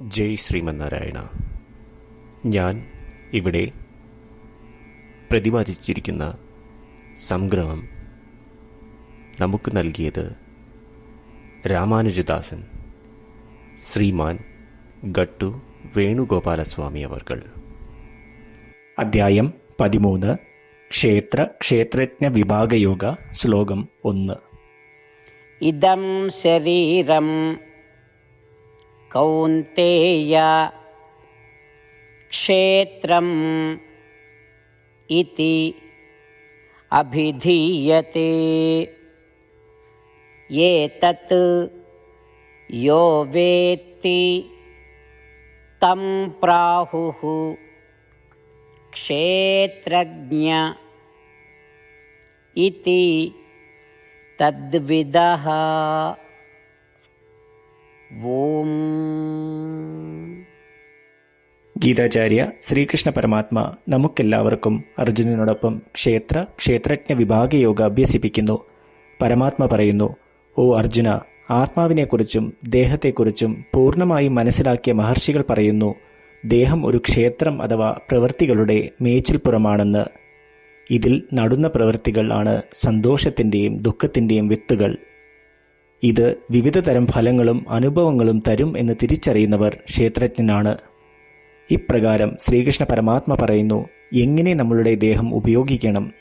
ജയ് ശ്രീമന്നാരായണ. ഞാൻ ഇവിടെ പ്രതിപാദിച്ചിരിക്കുന്ന സംഗ്രഹം നമുക്ക് നൽകിയത് രാമാനുജദാസൻ ശ്രീമാൻ ഗട്ടു വേണുഗോപാലസ്വാമി അവർകൾ. അധ്യായം പതിമൂന്ന് ക്ഷേത്ര ക്ഷേത്രജ്ഞ വിഭാഗയോഗ ശ്ലോകം ഒന്ന്. ഇതം ശരീരം കൗന്തേയ ക്ഷേത്രം ഇതി അഭിധീയത്തെ ഏതത് യോ വേത്തി തം പ്രാഹുഃ ക്ഷേത്രജ്ഞ ഇതി തദ്വിദഃ ഓം ഗീതാചാര്യ ശ്രീകൃഷ്ണ പരമാത്മ നമുക്കെല്ലാവർക്കും അർജുനനോടൊപ്പം ക്ഷേത്ര ക്ഷേത്രജ്ഞ വിഭാഗ യോഗ അഭ്യസിപ്പിക്കുന്നു. പരമാത്മ പറയുന്നു ഓ അർജുന ആത്മാവിനെക്കുറിച്ചും ദേഹത്തെക്കുറിച്ചും പൂർണമായി മനസ്സിലാക്കിയ മഹർഷികൾ പറയുന്നു ദേഹം ഒരു ക്ഷേത്രം അഥവാ പ്രവൃത്തികളുടെ മേച്ചിൽപ്പുറമാണെന്ന്. ഇതിൽ നടുന്ന പ്രവൃത്തികൾ ആണ് സന്തോഷത്തിന്റെയും ദുഃഖത്തിന്റെയും വിത്തുകൾ. ഇത് വിവിധ തരം ഫലങ്ങളും അനുഭവങ്ങളും തരും എന്ന് തിരിച്ചറിയുന്നവർ ക്ഷേത്രജ്ഞനാണ്. ഇപ്രകാരം ശ്രീകൃഷ്ണ പരമാത്മ പറയുന്നു എങ്ങനെ നമ്മളുടെ ദേഹം ഉപയോഗിക്കണം?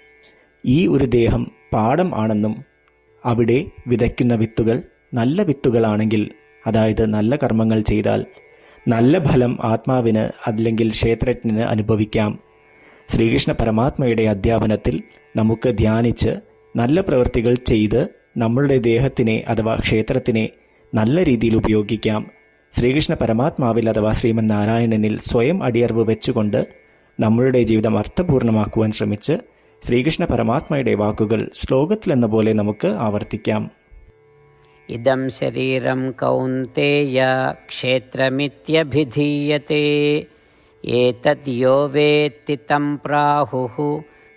ഈ ഒരു ദേഹം പാടം ആണെന്നും അവിടെ വിതയ്ക്കുന്ന വിത്തുകൾ നല്ല വിത്തുകളാണെങ്കിൽ അതായത് നല്ല കർമ്മങ്ങൾ ചെയ്താൽ നല്ല ഫലം ആത്മാവിന് അല്ലെങ്കിൽ ക്ഷേത്രജ്ഞന് അനുഭവിക്കാം. ശ്രീകൃഷ്ണ പരമാത്മയുടെ അധ്യാപനത്തിൽ നമുക്ക് ധ്യാനിച്ച് നല്ല പ്രവൃത്തികൾ ചെയ്ത് നമ്മളുടെ ദേഹത്തിനെ അഥവാ ക്ഷേത്രത്തിനെ നല്ല രീതിയിൽ ഉപയോഗിക്കാം. ശ്രീകൃഷ്ണ പരമാത്മാവിൽ അഥവാ ശ്രീമൻ നാരായണനിൽ സ്വയം അടിയർവ് വെച്ചുകൊണ്ട് നമ്മളുടെ ജീവിതം അർത്ഥപൂർണമാക്കുവാൻ ശ്രമിച്ച് ശ്രീകൃഷ്ണ പരമാത്മയുടെ വാക്കുകൾ ശ്ലോകത്തിലെന്ന പോലെ നമുക്ക് ആവർത്തിക്കാം. ഇതം ശരീരം കൗന്തേയ ക്ഷേത്രമിത്യഭിധീയത്തെ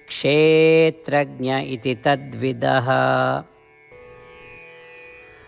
ക്ഷേത്രജ്ഞ ഇതി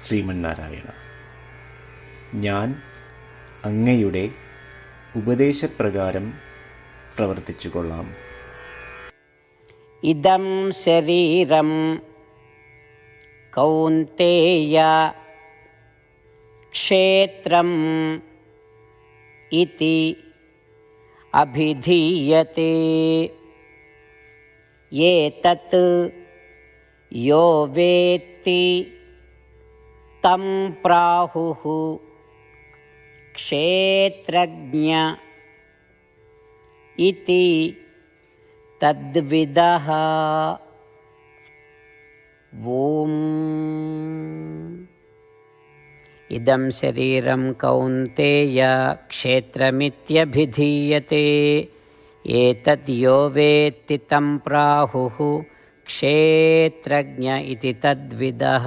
ശ്രീമന്നാരായണ. ഞാൻ അങ്ങയുടെ ഉപദേശപ്രകാരം പ്രവർത്തിച്ചു കൊള്ളാം ഇതം ശരീരം കൗന്തേയ ക്ഷേത്രം ഇതി അഭിധീയത്തെ. ഏതത് യോ വേത്തി तं प्राहुः। क्षेत्रज्ञ इति तद्विदः। ॐ। इदं शरीरं कौन्तेय क्षेत्रमित्यभिधीयते। एतद् यो वेत्ति तं प्राहुः। क्षेत्रज्ञ इति तद्विदः।